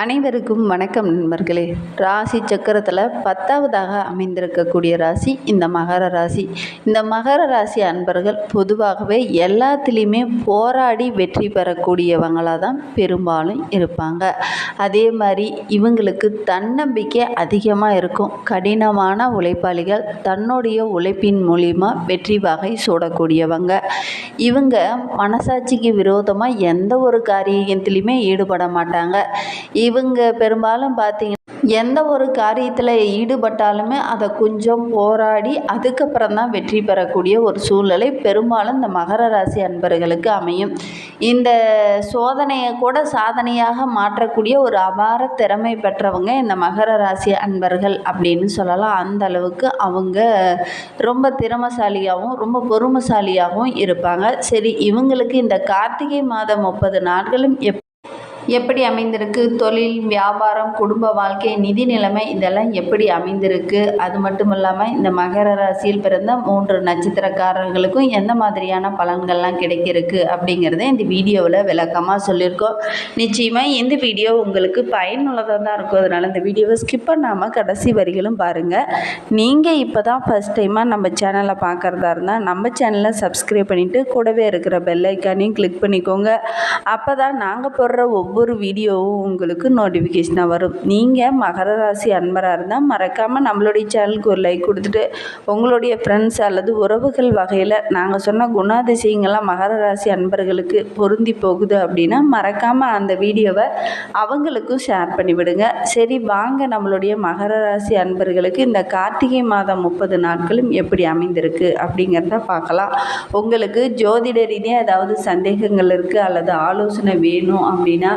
அனைவருக்கும் வணக்கம் நண்பர்களே. ராசி சக்கரத்தில் பத்தாவதாக அமைந்திருக்கக்கூடிய ராசி இந்த மகர ராசி. இந்த மகர ராசி அன்பர்கள் பொதுவாகவே எல்லாத்துலேயுமே போராடி வெற்றி பெறக்கூடியவங்களாக தான் பெரும்பாலும் இருப்பாங்க. அதே மாதிரி இவங்களுக்கு தன்னம்பிக்கை அதிகமாக இருக்கும். கடினமான உழைப்பாளிகள் தன்னுடைய உழைப்பின் மூலிமா வெற்றி வகை சூடக்கூடியவங்க. இவங்க மனசாட்சிக்கு விரோதமாக எந்த ஒரு காரியத்திலையுமே ஈடுபட மாட்டாங்க. இவங்க பெரும்பாலும் பார்த்தீங்கன்னா எந்த ஒரு காரியத்தில் ஈடுபட்டாலுமே அதை கொஞ்சம் போராடி அதுக்கப்புறம் தான் வெற்றி பெறக்கூடிய ஒரு சூழ்நிலை பெரும்பாலும் இந்த மகர ராசி அன்பர்களுக்கு அமையும். இந்த சோதனையை கூட சாதனையாக மாற்றக்கூடிய ஒரு அபார திறமை பெற்றவங்க இந்த மகர ராசி அன்பர்கள் அப்படின்னு சொல்லலாம். அந்த அளவுக்கு அவங்க ரொம்ப திறமசாலியாகவும் ரொம்ப பொறுமைசாலியாகவும் இருப்பாங்க. சரி இவங்களுக்கு இந்த கார்த்திகை மாதம் முப்பது நாட்களும் எப் எப்படி அமைந்திருக்கு? தொழில் வியாபாரம் குடும்ப வாழ்க்கை நிதி நிலைமை இதெல்லாம் எப்படி அமைந்திருக்கு? அது மட்டும் இல்லாமல் இந்த மகர ராசியில் பிறந்த மூன்று நட்சத்திரக்காரர்களுக்கும் எந்த மாதிரியான பலன்கள்லாம் கிடைக்கிருக்கு அப்படிங்கிறத இந்த வீடியோவில் விளக்கமாக சொல்லியிருக்கோம். நிச்சயமாக இந்த வீடியோ உங்களுக்கு பயனுள்ளதாக தான் இருக்கும். அதனால் இந்த வீடியோவை ஸ்கிப் பண்ணாமல் கடைசி வரிகளும் பாருங்கள் நீங்கள் இப்போ தான் ஃபஸ்ட் டைமாக நம்ம சேனலை பார்க்குறதா இருந்தால் நம்ம சேனலை சப்ஸ்கிரைப் பண்ணிவிட்டு கூடவே இருக்கிற பெல் ஐக்கானையும் கிளிக் பண்ணிக்கோங்க. அப்போ தான் நாங்கள் போடுற ஒவ்வொரு வீடியோவும் உங்களுக்கு நோட்டிஃபிகேஷனாக வரும். நீங்கள் மகர ராசி அன்பராக இருந்தால் மறக்காமல் நம்மளுடைய சேனலுக்கு ஒரு லைக் கொடுத்துட்டு உங்களுடைய ஃப்ரெண்ட்ஸ் அல்லது உறவுகள் வகையில் நாங்கள் சொன்ன குணாதிசயங்கள்லாம் மகர ராசி அன்பர்களுக்கு பொருந்தி போகுது அப்படின்னா மறக்காமல் அந்த வீடியோவை அவங்களுக்கும் ஷேர் பண்ணிவிடுங்க. சரி வாங்க நம்மளுடைய மகர ராசி அன்பர்களுக்கு இந்த கார்த்திகை மாதம் முப்பது நாட்களும் எப்படி அமைந்திருக்கு அப்படிங்கிறத பார்க்கலாம். உங்களுக்கு ஜோதிட ரீதியாக ஏதாவது சந்தேகங்கள் இருக்குது அல்லது ஆலோசனை வேணும் அப்படின்னா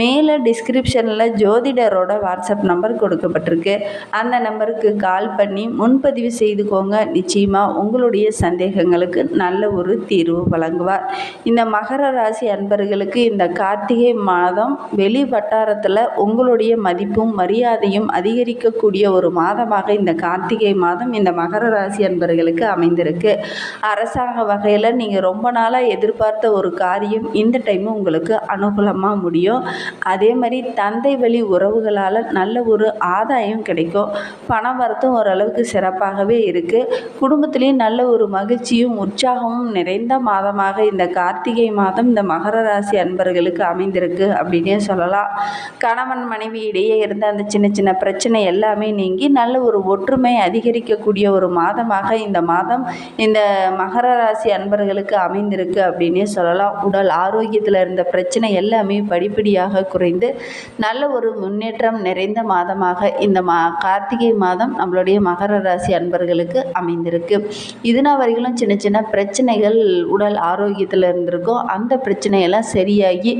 மேலே டிஸ்கிரிப்ஷனில் ஜோதிடரோட வாட்ஸ்அப் நம்பர் கொடுக்கப்பட்டிருக்கு. அந்த நம்பருக்கு கால் பண்ணி முன்பதிவு செய்துக்கோங்க. நிச்சயமாக உங்களுடைய சந்தேகங்களுக்கு நல்ல ஒரு தீர்வு வழங்குவார். இந்த மகர ராசி அன்பர்களுக்கு இந்த கார்த்திகை மாதம் வெளி வட்டாரத்தில் உங்களுடைய மதிப்பும் மரியாதையும் அதிகரிக்கக்கூடிய ஒரு மாதமாக இந்த கார்த்திகை மாதம் இந்த மகர ராசி அன்பர்களுக்கு அமைந்திருக்கு. அரசாங்க வகையில் நீங்கள் ரொம்ப நாளாக எதிர்பார்த்த ஒரு காரியம் இந்த டைமு உங்களுக்கு அனுகூலமாக முடியும். அதே மாதிரி தந்தை வழி உறவுகளால் நல்ல ஒரு ஆதாயம் கிடைக்கும். பண வரத்தும் ஓரளவுக்கு சிறப்பாகவே இருக்குது குடும்பத்துலேயும் நல்ல ஒரு மகிழ்ச்சியும் உற்சாகமும் நிறைந்த மாதமாக இந்த கார்த்திகை மாதம் இந்த மகர ராசி அன்பர்களுக்கு அமைந்திருக்கு அப்படின்னே சொல்லலாம். கணவன் மனைவி இடையே இருந்த அந்த சின்ன சின்ன பிரச்சனை எல்லாமே நீங்கி நல்ல ஒரு ஒற்றுமை அதிகரிக்கக்கூடிய ஒரு மாதமாக இந்த மாதம் இந்த மகர ராசி அன்பர்களுக்கு அமைந்திருக்கு அப்படின்னே சொல்லலாம். உடல் ஆரோக்கியத்தில் இருந்த பிரச்சனை எல்லாமே படிப்படியாக குறைந்து நல்ல ஒரு முன்னேற்றம் நிறைந்த மாதமாக இந்த மா கார்த்திகை மாதம் நம்மளுடைய மகர ராசி அன்பர்களுக்கு அமைந்திருக்கு. இதுனா வரைகளும் சின்ன சின்ன பிரச்சனைகள் உடல் ஆரோக்கியத்தில் இருந்திருக்கும். அந்த பிரச்சனையெல்லாம் சரியாகி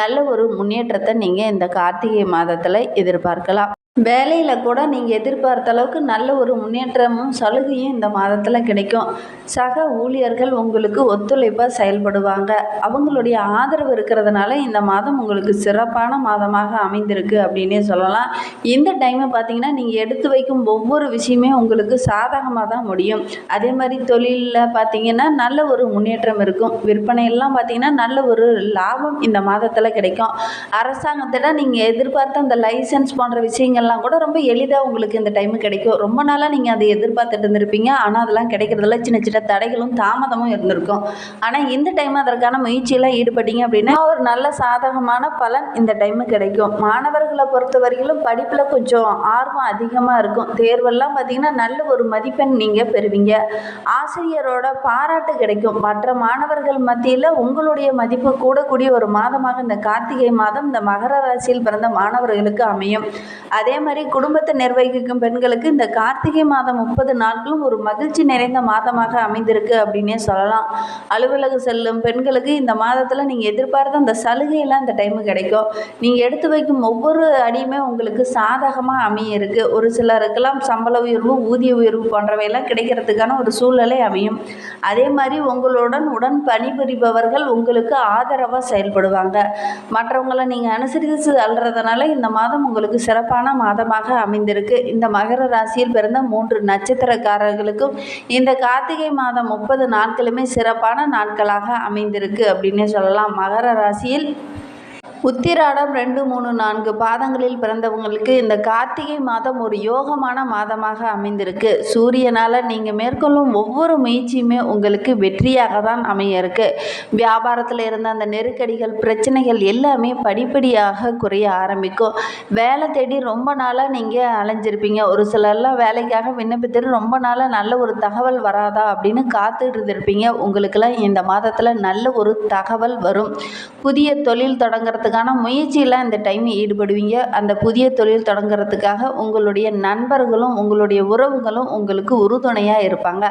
நல்ல ஒரு முன்னேற்றத்தை நீங்கள் இந்த கார்த்திகை மாதத்தில் எதிர்பார்க்கலாம். வேலையில் கூட நீங்கள் எதிர்பார்த்த அளவுக்கு நல்ல ஒரு முன்னேற்றமும் சலுகையும் இந்த மாதத்தில் கிடைக்கும். சக ஊழியர்கள் உங்களுக்கு ஒத்துழைப்பாக செயல்படுவாங்க. அவங்களுடைய ஆதரவு இருக்கிறதுனால இந்த மாதம் உங்களுக்கு சிறப்பான மாதமாக அமைந்திருக்கு அப்படின்னே சொல்லலாம். இந்த டைமை பார்த்தீங்கன்னா நீங்கள் எடுத்து வைக்கும் ஒவ்வொரு விஷயமே உங்களுக்கு சாதகமாக தான் முடியும். அதே மாதிரி தொழிலில் பார்த்தீங்கன்னா நல்ல ஒரு முன்னேற்றம் இருக்கும். விற்பனையெல்லாம் பார்த்தீங்கன்னா நல்ல ஒரு லாபம் இந்த மாதத்தில் கிடைக்கும். அரசாங்கத்திடம் நீங்கள் எதிர்பார்த்த அந்த லைசன்ஸ் போன்ற விஷயங்கள் பண்ணலாம் கூட ரொம்ப எளிதாக உங்களுக்கு இந்த டைமு கிடைக்கும். ரொம்ப நாளாக நீங்கள் அதை எதிர்பார்த்துட்டு இருந்திருப்பீங்க. ஆனால் அதெல்லாம் கிடைக்கிறதுல சின்ன சின்ன தடைகளும் தாமதமும் இருந்திருக்கும். ஆனால் இந்த டைம் அதற்கான முயற்சியெல்லாம் ஈடுபட்டீங்க அப்படின்னா ஒரு நல்ல சாதகமான பலன் இந்த டைமு கிடைக்கும். மாணவர்களை பொறுத்த வரையிலும் படிப்பில் கொஞ்சம் ஆர்வம் அதிகமாக இருக்கும். தேர்வெல்லாம் பார்த்தீங்கன்னா நல்ல ஒரு மதிப்பெண் நீங்கள் பெறுவீங்க. ஆசிரியரோட பாராட்டு கிடைக்கும். மற்ற மாணவர்கள் மத்தியில் உங்களுடைய மதிப்பு கூடக்கூடிய ஒரு மாதமாக இந்த கார்த்திகை மாதம் இந்த மகர ராசியில் பிறந்த மாணவர்களுக்கு அமையும். அதே அதே மாதிரி குடும்பத்தை நிர்வகிக்கும் பெண்களுக்கு இந்த கார்த்திகை மாதம் முப்பது நாட்களும் ஒரு மகிழ்ச்சி நிறைந்த மாதமாக அமைந்திருக்கு அப்படின்னே சொல்லலாம். அலுவலகம் செல்லும் பெண்களுக்கு இந்த மாதத்தில் நீங்கள் எதிர்பார்த்த அந்த சலுகையெல்லாம் இந்த டைமு கிடைக்கும். நீங்கள் எடுத்து வைக்கும் ஒவ்வொரு அடியுமே உங்களுக்கு சாதகமாக அமைய இருக்கு ஒரு சிலருக்கெல்லாம் சம்பள உயர்வு ஊதிய உயர்வு போன்றவையெல்லாம் கிடைக்கிறதுக்கான ஒரு சூழ்நிலை அமையும். அதே மாதிரி உங்களுடன் உடன் பணிபுரிபவர்கள் உங்களுக்கு ஆதரவாக செயல்படுவாங்க. மற்றவங்களை நீங்கள் அனுசரித்து அல்றதுனால இந்த மாதம் உங்களுக்கு சிறப்பான மாதமாக அமைந்திருக்கு. இந்த மகர ராசியில் பிறந்த மூன்று நட்சத்திரக்காரர்களுக்கும் இந்த கார்த்திகை மாதம் முப்பது நாட்களுமே சிறப்பான நாட்களாக அமைந்திருக்கு அப்படின்னே சொல்லலாம். மகர ராசியில் உத்திராடம் ரெண்டு மூணு நான்கு பாதங்களில் பிறந்தவங்களுக்கு இந்த கார்த்திகை மாதம் ஒரு யோகமான மாதமாக அமைந்திருக்கு. சூரியனால் நீங்கள் மேற்கொள்ளும் ஒவ்வொரு முயற்சியுமே உங்களுக்கு வெற்றியாக தான் அமைய இருக்கு வியாபாரத்தில் இருந்த அந்த நெருக்கடிகள் பிரச்சனைகள் எல்லாமே படிப்படியாக குறைய ஆரம்பிக்கும். வேலை தேடி ரொம்ப நாளாக நீங்கள் அலைஞ்சிருப்பீங்க. ஒரு சிலர்லாம் வேலைக்காக விண்ணப்பித்துட்டு ரொம்ப நாளாக நல்ல ஒரு தகவல் வராதா அப்படின்னு காத்துட்டு இருந்திருப்பீங்க. உங்களுக்கெல்லாம் இந்த மாதத்தில் நல்ல ஒரு தகவல் வரும். புதிய தொழில் தொடங்குறதுக்கு தொடங்குறதுக்கான முயற்சியில் இந்த டைம் ஈடுபடுவீங்க. அந்த புதிய தொழில் தொடங்குறதுக்காக உங்களுடைய நண்பர்களும் உங்களுடைய உறவுகளும் உங்களுக்கு உறுதுணையாக இருப்பாங்க.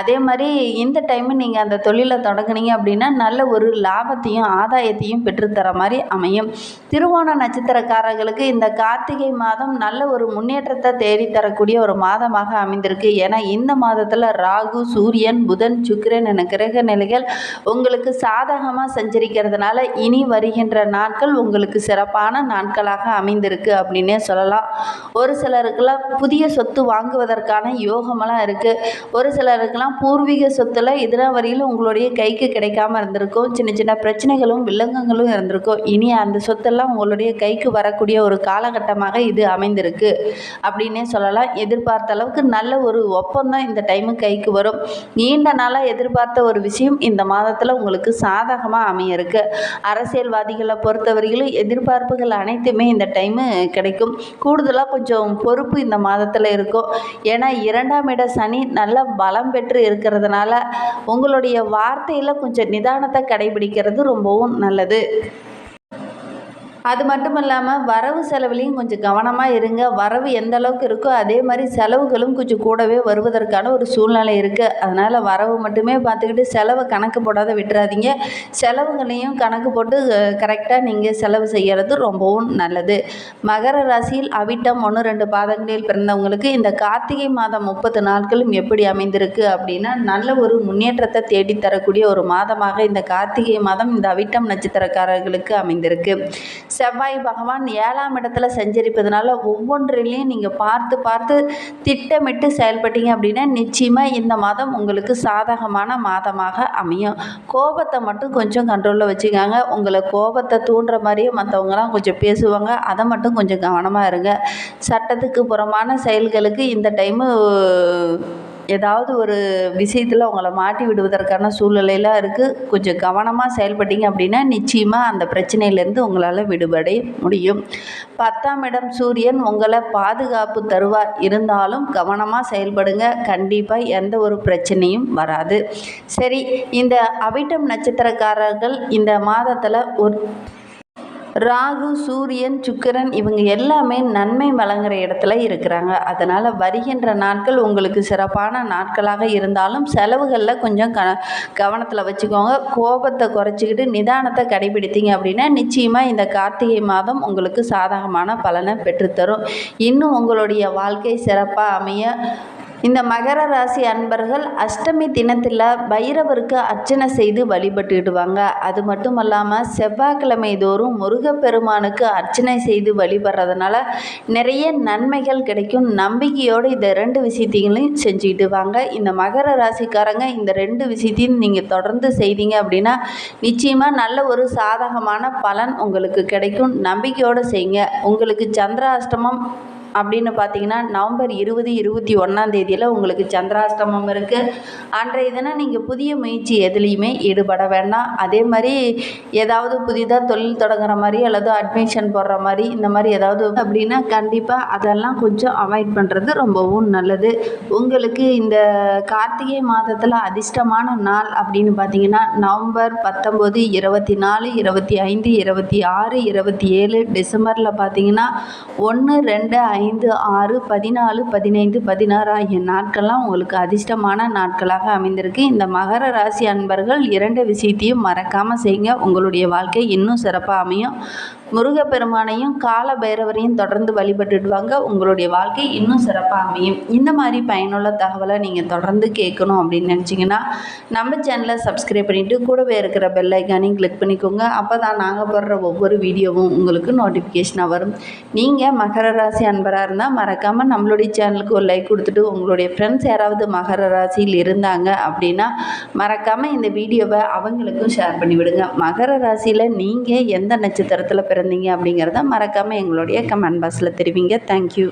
அதே மாதிரி இந்த டைம் நீங்கள் அந்த தொழிலை தொடங்குனீங்க அப்படின்னா நல்ல ஒரு லாபத்தையும் ஆதாயத்தையும் பெற்றுத்தர மாதிரி அமையும். திருவோண நட்சத்திரக்காரர்களுக்கு இந்த கார்த்திகை மாதம் நல்ல ஒரு முன்னேற்றத்தை தேடித்தரக்கூடிய ஒரு மாதமாக அமைந்திருக்கு. ஏன்னா இந்த மாதத்தில் ராகு சூரியன் புதன் சுக்கிரன் என கிரக நிலைகள் உங்களுக்கு சாதகமாக சஞ்சரிக்கிறதுனால இனி வருகின்ற நாட்கள் உங்களுக்கு சிறப்பான நாட்களாக அமைந்திருக்கு அப்படின்னே சொல்லலாம். ஒரு சிலருக்கெல்லாம் புதிய சொத்து வாங்குவதற்கான யோகமெல்லாம் இருக்குது ஒரு சிலருக்கெல்லாம் பூர்வீக சொத்துல இதர வரையில் உங்களுடைய கைக்கு கிடைக்காம இருந்திருக்கும். சின்ன சின்ன பிரச்சனைகளும் வில்லங்கங்களும் இருந்திருக்கும். இனி அந்த சொத்தெல்லாம் உங்களுடைய கைக்கு வரக்கூடிய ஒரு காலகட்டமாக இது அமைந்திருக்கு அப்படின்னே சொல்லலாம். எதிர்பார்த்த அளவுக்கு நல்ல ஒரு ஒப்பந்தம் இந்த டைமு கைக்கு வரும். நீண்ட நாளாக எதிர்பார்த்த ஒரு விஷயம் இந்த மாதத்தில் உங்களுக்கு சாதகமாக அமைய இருக்கு அரசியல்வாதிகளை பொறுத்தவரையிலும் எதிர்பார்ப்புகள் அனைத்துமே இந்த டைமு கிடைக்கும். கூடுதலாக கொஞ்சம் பொறுப்பு இந்த மாதத்தில் இருக்கும். ஏன்னா இரண்டாம் இட சனி நல்ல பலம் பெற்று இருக்கிறதுனால உங்களுடைய வார்த்தையில் கொஞ்சம் நிதானத்தை கடைபிடிக்கிறது ரொம்பவும் நல்லது. அது மட்டும் இல்லாமல் வரவு செலவுலையும் கொஞ்சம் கவனமாக இருங்க. வரவு எந்த அளவுக்கு இருக்கோ அதே மாதிரி செலவுகளும் கொஞ்சம் கூடவே வருவதற்கான ஒரு சூழ்நிலை இருக்குது அதனால் வரவு மட்டுமே பார்த்துக்கிட்டு செலவை கணக்கு போடாத விட்டுறாதீங்க. செலவுகளையும் கணக்கு போட்டு கரெக்டாக நீங்கள் செலவு செய்கிறது ரொம்பவும் நல்லது. மகர ராசியில் அவிட்டம் ஒன்று ரெண்டு பாதங்களில் பிறந்தவங்களுக்கு இந்த கார்த்திகை மாதம் முப்பது நாட்களும் எப்படி அமைந்திருக்கு அப்படின்னா நல்ல ஒரு முன்னேற்றத்தை தேடித்தரக்கூடிய ஒரு மாதமாக இந்த கார்த்திகை மாதம் இந்த அவிட்டம் நட்சத்திரக்காரர்களுக்கு அமைந்திருக்கு. செவ்வாய் பகவான் ஏழாம் இடத்துல செஞ்சிருப்பதனால ஒவ்வொன்றிலையும் நீங்கள் பார்த்து பார்த்து திட்டமிட்டு செயல்பட்டீங்க அப்படின்னா நிச்சயமாக இந்த மாதம் உங்களுக்கு சாதகமான மாதமாக அமையும். கோபத்தை மட்டும் கொஞ்சம் கண்ட்ரோலில் வச்சுக்கோங்க. உங்களை கோபத்தை தூண்டுற மாதிரியே மற்றவங்களாம் கொஞ்சம் பேசுவாங்க. அதை மட்டும் கொஞ்சம் கவனமாக இருங்க. சட்டத்துக்கு புறமான செயல்களுக்கு இந்த டைமு ஏதாவது ஒரு விஷயத்தில் உங்களை மாட்டி விடுவதற்கான சூழ்நிலையெல்லாம் இருக்குது கொஞ்சம் கவனமாக செயல்பட்டீங்க அப்படின்னா நிச்சயமாக அந்த பிரச்சனையிலேருந்து உங்களால் விடுபட முடியும். பத்தாம் இடம் சூரியன் உங்களை பாதுகாப்பு தருவார் இருந்தாலும் கவனமாக செயல்படுங்க. கண்டிப்பாக எந்த ஒரு பிரச்சனையும் வராது. சரி இந்த அவிட்டம் நட்சத்திரக்காரர்கள் இந்த மாதத்தில் ஒரு ராகு சூரியன் சுக்கிரன் இவங்க எல்லாமே நன்மை வழங்குற இடத்துல இருக்கிறாங்க. அதனால் வருகின்ற நாட்கள் உங்களுக்கு சிறப்பான நாட்களாக இருந்தாலும் செலவுகளில் கொஞ்சம் க கவனத்தில் வச்சுக்கோங்க. கோபத்தை குறைச்சிக்கிட்டு நிதானத்தை கடைபிடித்தீங்க அப்படின்னா நிச்சயமாக இந்த கார்த்திகை மாதம் உங்களுக்கு சாதகமான பலனை பெற்றுத்தரும். இன்னும் உங்களுடைய வாழ்க்கை சிறப்பாக அமைய இந்த மகர ராசி அன்பர்கள் அஷ்டமி தினத்தில் பைரவருக்கு அர்ச்சனை செய்து வழிபட்டுடுவாங்க அது மட்டும் இல்லாமல் செவ்வாய்க்கிழமை தோறும் முருகப்பெருமானுக்கு அர்ச்சனை செய்து வழிபடுறதுனால நிறைய நன்மைகள் கிடைக்கும். நம்பிக்கையோடு இந்த ரெண்டு விஷயத்தையும் செஞ்சுக்கிட்டு வாங்க. இந்த மகர ராசிக்காரங்க இந்த ரெண்டு விஷயத்தையும் நீங்கள் தொடர்ந்து செய்தீங்க அப்படின்னா நிச்சயமாக நல்ல ஒரு சாதகமான பலன் உங்களுக்கு கிடைக்கும். நம்பிக்கையோடு செய்யுங்க. உங்களுக்கு சந்திராஷ்டமம் அப்படின்னு பார்த்தீங்கன்னா நவம்பர் இருபது இருபத்தி ஒன்றாம் தேதியில் உங்களுக்கு சந்திராஷ்டமம் இருக்குது அன்றைய தினம் நீங்கள் புதிய முயற்சி எதுலேயுமே ஈடுபட வேண்டாம். அதே மாதிரி ஏதாவது புதிதாக தொழில் தொடங்குற மாதிரி அல்லது அட்மிஷன் போடுற மாதிரி இந்த மாதிரி ஏதாவது அப்படின்னா கண்டிப்பாக அதெல்லாம் கொஞ்சம் அவாய்ட் பண்ணுறது ரொம்பவும் நல்லது. உங்களுக்கு இந்த கார்த்திகை மாதத்தில் அதிர்ஷ்டமான நாள் அப்படின்னு பார்த்தீங்கன்னா நவம்பர் பத்தொம்போது இருபத்தி நாலு இருபத்தி ஐந்து இருபத்தி ஆறு இருபத்தி ஏழு டிசம்பரில் பார்த்தீங்கன்னா ஒன்று ரெண்டு ஐந்து ஆறு பதினாலு பதினைந்து பதினாறு ஆகிய நாட்கள்லாம் உங்களுக்கு அதிர்ஷ்டமான நாட்களாக அமைந்திருக்கு. இந்த மகர ராசி அன்பர்கள் இரண்டு விஷயத்தையும் மறக்காமல் செய்யுங்க. உங்களுடைய வாழ்க்கை இன்னும் சிறப்பாக அமையும். முருகப்பெருமானையும் கால பைரவரையும் தொடர்ந்து வழிபட்டுடுவாங்க. உங்களுடைய வாழ்க்கை இன்னும் சிறப்பாக அமையும். இந்த மாதிரி பயனுள்ள தகவலை நீங்கள் தொடர்ந்து கேட்கணும் அப்படின்னு நினச்சிங்கன்னா நம்ம சேனலை சப்ஸ்கிரைப் பண்ணிவிட்டு கூடவே இருக்கிற பெல் ஐக்கானையும் கிளிக் பண்ணிக்கோங்க. அப்போ தான் நாங்கள் போடுற ஒவ்வொரு வீடியோவும் உங்களுக்கு நோட்டிஃபிகேஷனாக வரும். நீங்கள் மகர ராசி அன்பராக இருந்தால் மறக்காமல் நம்மளுடைய சேனலுக்கு ஒரு லைக் கொடுத்துட்டு உங்களுடைய ஃப்ரெண்ட்ஸ் யாராவது மகர ராசியில் இருந்தாங்க அப்படின்னா மறக்காமல் இந்த வீடியோவை அவங்களுக்கும் ஷேர் பண்ணி விடுங்க மகர ராசியில் நீங்கள் எந்த நட்சத்திரத்தில் பிறந்தீங்க அப்படிங்கிறத மறக்காமல் எங்களுடைய கமெண்ட் பாக்ஸில் தெரிவிங்க. தேங்க்யூ